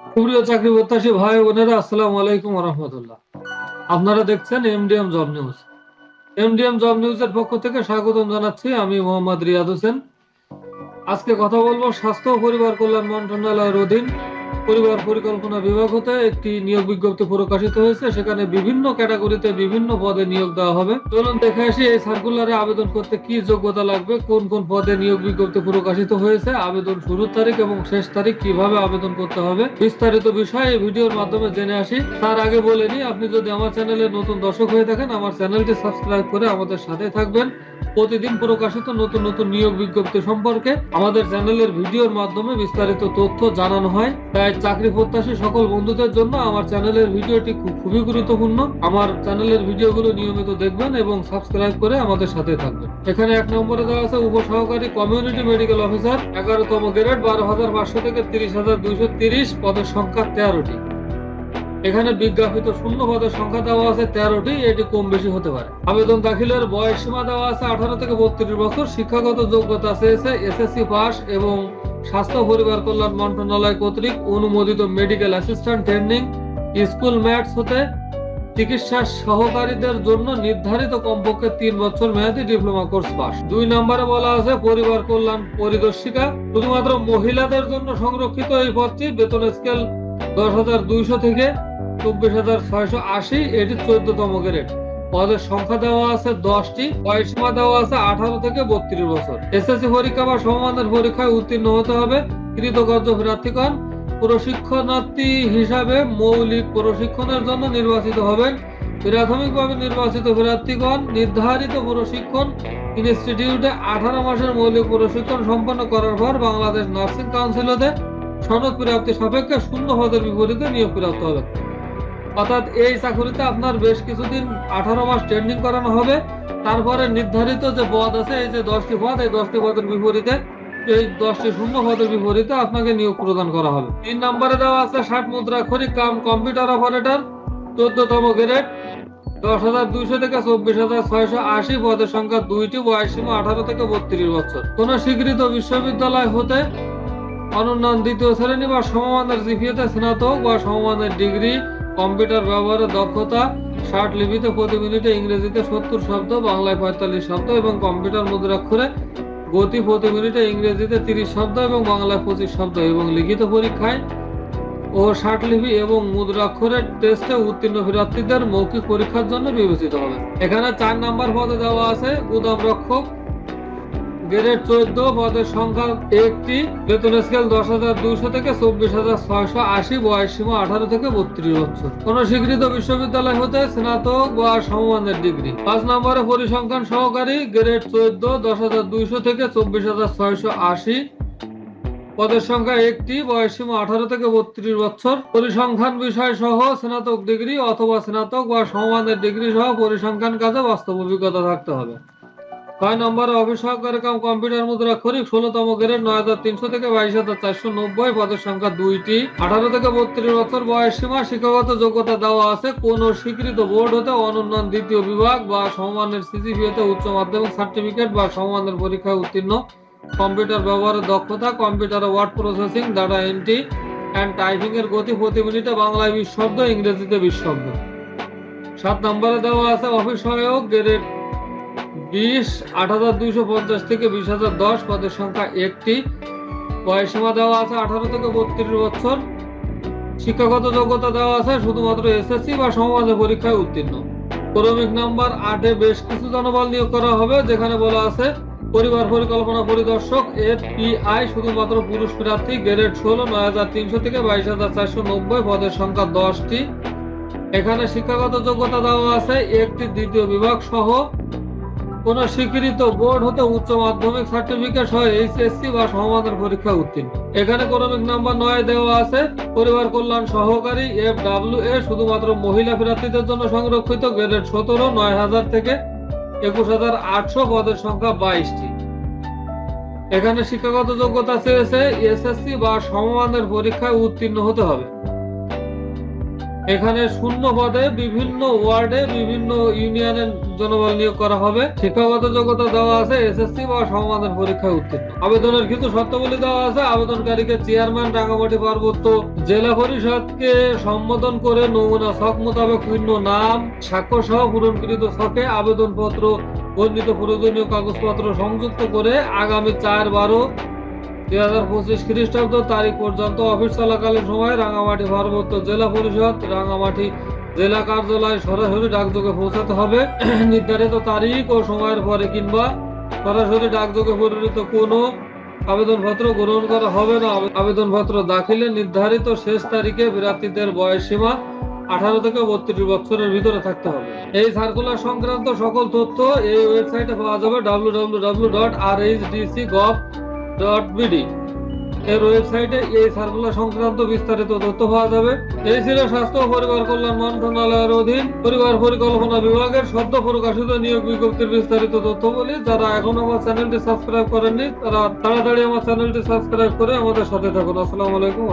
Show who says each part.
Speaker 1: প্রিয় চাকরি প্রত্যাশী ভাই বোনেরা, আসসালামু আলাইকুম রহমতুল্লাহ। আপনারা দেখছেন MDM job news MDM job নিউজের পক্ষ থেকে স্বাগতম জানাচ্ছি আমি মোহাম্মদ রিয়াদ হোসেন। আজকে কথা বলব স্বাস্থ্য পরিবার কল্যাণ মন্ত্রণালয়ের অধীন পরিবার পরিকল্পনা বিভাগ হতে একটি নিয়োগ বিজ্ঞপ্তি প্রকাশিত হয়েছে। সেখানে বিভিন্ন ক্যাটাগরিতে বিভিন্ন পদে নিয়োগ দেওয়া হবে। চলুন দেখে আসি, এই সার্কুলারে আবেদন করতে কি যোগ্যতা লাগবে, কোন কোন পদে নিয়োগ বিজ্ঞপ্তি প্রকাশিত হয়েছে, আবেদন শুরুর তারিখ এবং শেষ তারিখ কীভাবে আবেদন করতে হবে, বিস্তারিত বিষয় এই ভিডিওর মাধ্যমে জেনে আসি। তার আগে বলে নিই, আপনি যদি আমার চ্যানেলে নতুন দর্শক হয়ে থাকেন, আমার চ্যানেলটি সাবস্ক্রাইব করে আমাদের সাথে থাকবেন। প্রতিদিন প্রকাশিত নতুন নতুন নিয়োগ বিজ্ঞপ্তি সম্পর্কে আমাদের চ্যানেলের ভিডিওর মাধ্যমে বিস্তারিত তথ্য জানানো হয়। তাই চাকরি প্রত্যাশী সকল বন্ধুদের জন্য আমার চ্যানেলের ভিডিওটি খুব খুবই গুরুত্বপূর্ণ। আমার চ্যানেলের ভিডিওগুলো নিয়মিত দেখবেন এবং সাবস্ক্রাইব করে আমাদের সাথে থাকবেন। এখানে এক নম্বরে দেওয়া আছে উপসহকারী কমিউনিটি মেডিকেল অফিসার, এগারোতম গ্রেড বারো হাজার পাঁচশো থেকে তিরিশ হাজার দুইশো তিরিশ পদের সংখ্যা তেরোটি। এখানে বিজ্ঞাপিত শূন্য পদের সংখ্যা দেওয়া আছে তেরোটি, এটি কম বেশি হতে পারে। আবেদন দাখিলের বয়স সীমা দেওয়া আছে আঠারো থেকে বত্রিশ বছর। শিক্ষাগত যোগ্যতা চেয়েছে এসএসসি পাস এবং স্বাস্থ্য পরিবার কল্যাণ মন্ত্রণালয় কর্তৃক অনুমোদিত medical assistant training school MATS হতে চিকিৎসা সহকারীদের জন্য নির্ধারিত কমপক্ষে তিন বছর মেয়াদী ডিপ্লোমা কোর্স পাস দুই নম্বরে বলা আছে, পরিবার কল্যাণ পরিদর্শিকা শুধুমাত্র মহিলাদের জন্য সংরক্ষিত এই পদটি বেতন স্কেল দশ হাজার দুইশো থেকে চব্বিশ হাজার ছয়শো আশি, এটি চোদ্দতম গ্রেড পদের সংখ্যা দেওয়া আছে দশটি বয়স সীমা দেওয়া আছে আঠারো থেকে বত্রিশ বছর। এসএসসি পরীক্ষা বা সমমানের পরীক্ষায় উত্তীর্ণ হতে হবে কৃতকার্য প্রার্থীগণ। প্রশিক্ষণার্থী হিসাবে মৌলিক প্রশিক্ষণের জন্য নির্বাচিত হবেন। প্রাথমিকভাবে নির্বাচিত প্রার্থীগণ নির্ধারিত প্রশিক্ষণ ইনস্টিটিউটে আঠারো মাসের মৌলিক প্রশিক্ষণ সম্পন্ন করার পর বাংলাদেশ নার্সিং কাউন্সিল হতে সনদ প্রাপ্তি সাপেক্ষে শূন্য পদের বিপরীতে নিয়োগ প্রাপ্ত হবে। অর্থাৎ এই চাকরিতে আপনার বেশ কিছুদিন আঠারো মাস ট্রেনিং করানো হবে। তারপরে নির্ধারিত যে পদ আছে, এই যে দশটি পদ, এই দশটি পদের বিপরীতে, এই দশটি শূন্য পদের বিপরীতে আপনাকে নিয়োগ প্রদান করা হবে। তিন নম্বরে দেওয়া আছে ষাট মুদ্রা খরিক কাম, কম্পিউটার অপারেটর, চোদ্দতম গ্রেড, দশ হাজার দুইশো থেকে চব্বিশ হাজার ছয়শো আশি পদের সংখ্যা দুইটি, বয়স সীমা আঠারো থেকে বত্রিশ বছর। কোন স্বীকৃত বিশ্ববিদ্যালয় হতে অনুন্নয়ন দ্বিতীয় শ্রেণি বা সমমানের জিপিএতে স্নাতক বা সমমানের ডিগ্রি কম্পিউটার ব্যবহারের দক্ষতা, ষাট লিপিতে প্রতি মিনিটে ইংরেজিতে সত্তর শব্দ, বাংলায় পঁয়তাল্লিশ শব্দ এবং কম্পিউটার মুদ্রাক্ষরে গতি প্রতি মিনিটে ইংরেজিতে তিরিশ শব্দ এবং বাংলায় পঁচিশ শব্দ এবং লিখিত পরীক্ষায় ও লিপি এবং মুদ্রাক্ষরের টেস্টে উত্তীর্ণ প্রার্থীদের মৌখিক পরীক্ষার জন্য বিবেচিত হবে। এখানে চার নাম্বার পদে দেওয়া আছে, গুদাম রক্ষক গ্রেড চোদ্দ পদের সংখ্যা একটি। বেতন স্কেল দশ হাজার দুইশো থেকে চব্বিশ হাজার ছয়শো আশি, বয়স সীমা আঠারো থেকে বত্রিশ বছর। কোন স্বীকৃত বিশ্ববিদ্যালয় হতে স্নাতক বা সমমানের ডিগ্রি। পাঁচ নম্বরে পরিসংখ্যান সহকারী, গ্রেড চোদ্দ দশ হাজার দুইশো থেকে চব্বিশ হাজার ছয়শো আশি। পদের সংখ্যা একটি, বয়স সীমা আঠারো থেকে বত্রিশ বছর। পরিসংখ্যান বিষয় সহ স্নাতক ডিগ্রি অথবা স্নাতক বা সমমানের ডিগ্রি সহ পরিসংখ্যান কাজে বাস্তব অভিজ্ঞতা থাকতে হবে। ছয় নম্বরে অফিস সহকারী কাম কম্পিউটার মুদ্রা খরিক ষোলোতম গ্রেড নয় হাজার তিনশো থেকে বাইশ হাজার চারশো নব্বই পদের সংখ্যা দুইটি। আঠারো থেকে বত্রিশ বছর বয়স সীমা শিক্ষাগত যোগ্যতা দেওয়া আছে। কোন স্বীকৃত বোর্ড হতে অনুন্নয়ন দ্বিতীয় বিভাগ বা সমমানের সিজিপি হতে উচ্চ মাধ্যমিক সার্টিফিকেট বা সমমানের পরীক্ষায় উত্তীর্ণ। কম্পিউটার ব্যবহারের দক্ষতা, কম্পিউটারে word processing data entry and typing এর গতি প্রতি মিনিটে বাংলায় বিশ শব্দ, ইংরেজিতে বিশ শব্দ। সাত নম্বরে দেওয়া আছে অফিস সহায়ক গ্রেড বিশ, আট থেকে বিশ হাজার দশ পদের সংখ্যা একটি। বয়সীমা দেওয়া আছে আঠারো থেকে বত্রিশ বছর। শিক্ষাগত যোগ্যতা দেওয়া আছে শুধুমাত্র এসএসসি বা সমাজে পরীক্ষায় উত্তীর্ণ। ক্রমিক নাম্বার আটে বেশ কিছু জনবল নিয়োগ করা হবে, যেখানে বলা আছে পরিবার পরিকল্পনা পরিদর্শক এফ এফপিআই, শুধুমাত্র পুরুষ প্রার্থী, গ্রেড ষোলো, নয় হাজার তিনশো থেকে বাইশ হাজার চারশো নব্বই পদের সংখ্যা দশটি। এখানে শিক্ষাগত যোগ্যতা দেওয়া আছে, একটি দ্বিতীয় বিভাগ সহ কোন স্বীকৃত বোর্ড হতে উচ্চ মাধ্যমিক সার্টিফিকেট সহ এইচএসসি বা সমমানের পরীক্ষা উত্তীর্ণ। এখানে ক্রমিক নাম্বার নয় দেওয়া আছে। পরিবার কল্যাণ সহকারী এফ ডাব্লিউ এ শুধুমাত্র মহিলা প্রার্থীদের জন্য সংরক্ষিত। গ্রেড সতেরো, নয় হাজার থেকে একুশ হাজার আটশো পদের সংখ্যা বাইশটি। এখানে শিক্ষাগত যোগ্যতা চেয়েছে এসএসসি বা সমমানের পরীক্ষায় উত্তীর্ণ হতে হবে। এখানে শূন্য পদে বিভিন্ন ওয়ার্ডে বিভিন্ন ইউনিয়নের জনবল নিয়োগ করা হবে। শিক্ষাগত যোগ্যতা দেওয়া আছে, এসএসসি বা সমমানের পরীক্ষায় উত্তীর্ণ। আবেদনের কিছু শর্তাবলী দেওয়া আছে। আবেদনকারীকে চেয়ারম্যান, রাঙামাটি পার্বত্য জেলা পরিষদকে সম্বোধন করে নমুনা ছক মোতাবেক পূর্ণ নাম স্বাক্ষর সহ পূরণকৃত ছকে আবেদনপত্র, বর্ণিত প্রয়োজনীয় কাগজপত্র সংযুক্ত করে আগামী চার বারো দুই হাজার পঁচিশ খ্রিস্টাব্দ তারিখ পর্যন্ত অফিস চলাকালীন সময় রাঙামাটি পার্বত্য জেলা পরিষদ রাঙামাটি জেলা কার্যালয়ে সরাসরি ডাকযোগে পৌঁছাতে হবে। নির্ধারিত তারিখ ও সময়ের পরে কিংবা সরাসরি ডাকযোগে পরিণত কোনো আবেদনপত্র গ্রহণ করা হবে না। আবেদনপত্র দাখিলে নির্ধারিত শেষ তারিখে প্রার্থীদের বয়স সীমা আঠারো থেকে বত্রিশ বছরের ভিতরে থাকতে হবে। এই সার্কুলার সংক্রান্ত সকল তথ্য এই ওয়েবসাইটে পাওয়া যাবে। W W W dot R H DC gov dot BD এর ওয়েবসাইটে এই সার্কুলার সংক্রান্ত বিস্তারিত তথ্য পাওয়া যাবে। এই ছিল স্বাস্থ্য পরিবার কল্যাণ মন্ত্রণালয়ের অধীন পরিবার পরিকল্পনা বিভাগের সদ্য প্রকাশিত নিয়োগ বিজ্ঞপ্তির বিস্তারিত তথ্য বলি যারা এখন আমার চ্যানেলটি সাবস্ক্রাইব করেননি, তারা তাড়াতাড়ি আমার চ্যানেলটি সাবস্ক্রাইব করে আমাদের সাথে থাকুন। আসসালামু আলাইকুম।